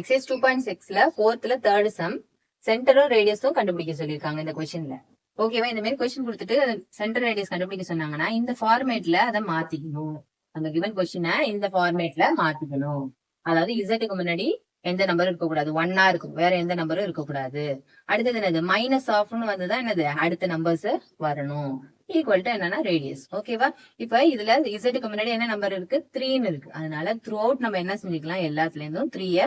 Exercise two point சிக்ஸ்ல ஃபோர்த்ல third sum சென்டரும் ரேடியஸும் கண்டுபிடிக்க சொல்லியிருக்காங்க இந்த கொஸ்டின்ல ஓகேவா இந்த மாதிரி கொஸ்டின் கொடுத்துட்டு சென்டர் ரேடியஸ் கண்டுபிடிக்க சொன்னாங்கன்னா இந்த ஃபார்மேட்ல அதை மாத்திக்கணும். அந்த கிவன் கொஸ்டினை இந்த ஃபார்மேட்ல மாத்திக்கணும். அதாவது இசட்டுக்கு முன்னாடி எந்த நம்பரும் இருக்கக்கூடாது. ஒன்னா இருக்கும். வேற எந்த நம்பரும் இருக்கக்கூடாது. அடுத்தது என்னது? மைனஸ் ஆஃப்னு வந்துதான் என்னது? அடுத்த நம்பர்ஸ் வரணும். ஈக்குவல் டு என்னன்னா ரேடியஸ் ஓகேவா இப்ப இதுல இசட்டுக்கு முன்னாடி என்ன நம்பர் இருக்கு? த்ரீன்னு இருக்கு. அதனால த்ரூ அவுட் நம்ம என்ன செஞ்சுக்கலாம் எல்லாத்துல இருந்தும் த்ரீய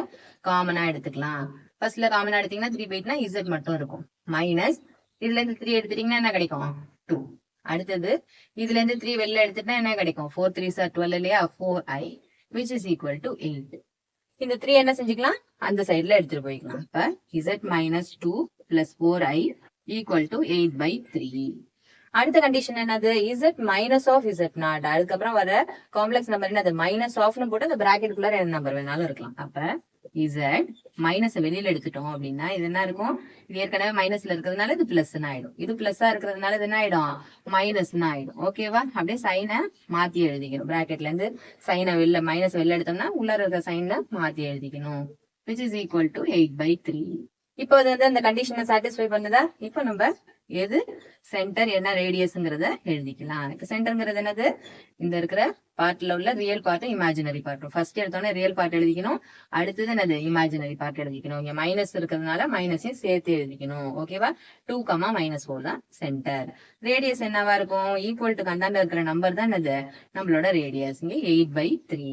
காமனா எடுத்துக்கலாம். ஃபர்ஸ்ட்ல காமனா எடுத்தீங்கன்னா த்ரீ போயிட்டுனா இசட் மட்டும் இருக்கும். மைனஸ் இதுல இருந்து த்ரீ எடுத்துட்டீங்கன்னா என்ன கிடைக்கும்? டூ அடுத்தது இதுல இருந்து த்ரீ வெளில எடுத்துட்டா என்ன கிடைக்கும்? ஃபோர் த்ரீ சார் டுவெல் இல்லையா? Four i which is equal to eight இந்த த்ரீ என்ன செஞ்சுக்கலாம்? அந்த சைடுல எடுத்துட்டு போய்க்கலாம். இப்ப Z minus two plus four i equal to eight by three அடுத்த கண்டிஷன் என்னது? Z minus of Z naught அதுக்கப்புறம் வர காம்ப்ளெக்ஸ் நம்பர் என்னது? மைனஸ் ஆஃப்னு போட்டு அந்த பிராக்கெட்டுக்குள்ள என்ன நம்பர் வேணாலும் இருக்கலாம். அப்ப இசட் மைனஸ் வெளியில எடுத்துட்டோம் அப்படின்னா இது என்ன இருக்கும்? இது ஏற்கனவே மைனஸ்ல இருக்கிறதுனால இது பிளஸ் ஆயிடும். இது பிளஸ்ஸா இருக்கிறதுனால இது என்ன ஆயிடும்? மைனஸ் ஆயிடும். ஓகேவா அப்படியே சைனை மாத்தி எழுதிக்கணும். பிராக்கெட்ல இருந்து சைனை வெளில மைனஸ் வெளில எடுத்தோம்னா உள்ள இருக்கிற சைனை மாத்தி எழுதிக்கணும். Which is equal to eight by three இப்போ அது வந்து அந்த கண்டிஷனை சாட்டிஸ்ஃபை பண்ணுதா? இப்போ நம்ம எது? சென்டர் என்ன ரேடியஸ்ங்கிறத எழுதிக்கலாம். இப்போ சென்டர்ங்கிறது என்னது? இந்த இருக்கிற பார்ட்ல உள்ள ரியல் பார்ட்டும் இமேஜினரி பார்ட்டும் ஃபர்ஸ்ட் எடுத்தோடனே ரியல் பார்ட் எழுதிக்கணும். அடுத்தது என்னது? இமேஜினரி பார்ட் எழுதிக்கணும். இங்க மைனஸ் இருக்கிறதுனால மைனஸையும் சேர்த்து எழுதிக்கணும். ஓகேவா டூ கமா மைனஸ் ஃபோர் தான் சென்டர் ரேடியஸ் என்னவா இருக்கும்? ஈக்குவல் டு கந்தாண்ட இருக்கிற நம்பர் தான் என்னது? நம்மளோட ரேடியஸ் இங்க எயிட் பை த்ரீ